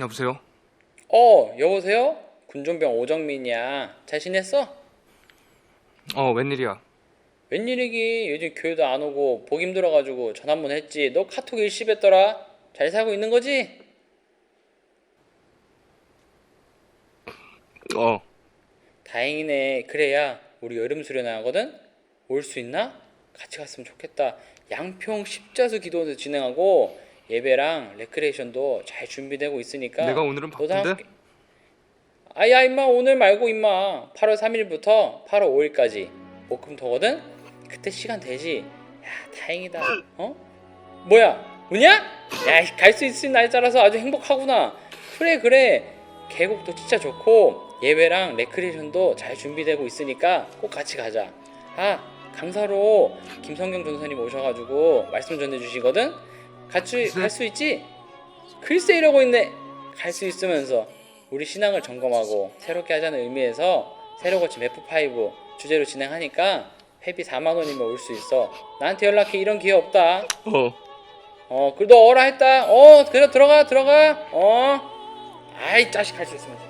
여보세요? 어, 여보세요? 군종병 오정민이야. 잘 지냈어? 어 웬일이야? 웬일이기? 요즘 교회도 안 오고 보기 힘들어가지고 전화 한번 했지. 너 카톡 일십했더라. 잘 살고 있는 거지? 어 다행이네. 그래야 우리 여름 수련회 하거든? 올 수 있나? 같이 갔으면 좋겠다. 양평 십자수 기도원에서 진행하고 예배랑 레크레이션도 잘 준비되고 있으니까 내가 오늘은 바쁜데? 아야 임마 오늘 말고 임마 8월 3일부터 8월 5일까지 목금토거든? 그때 시간 되지? 야 다행이다 어? 뭐야 우냐? 야 갈 수 있을 날짜라서 아주 행복하구나 그래 그래 계곡도 진짜 좋고 예배랑 레크레이션도 잘 준비되고 있으니까 꼭 같이 가자 아 강사로 김성경 전사님 오셔가지고 말씀 전해주시거든? 같이 글쎄. 갈수 있지? 글쎄 이러고 있네. 갈 수 있으면서 우리 신앙을 점검하고 새롭게 하자는 의미에서 새로 고친 F5 주제로 진행하니까 회비 4만 원이면 올 수 있어. 나한테 연락해. 이런 기회 없다. 어. 어 그래도 어라 했다. 어 그래 들어가 들어가. 어. 아이 자식 할 수 있으면서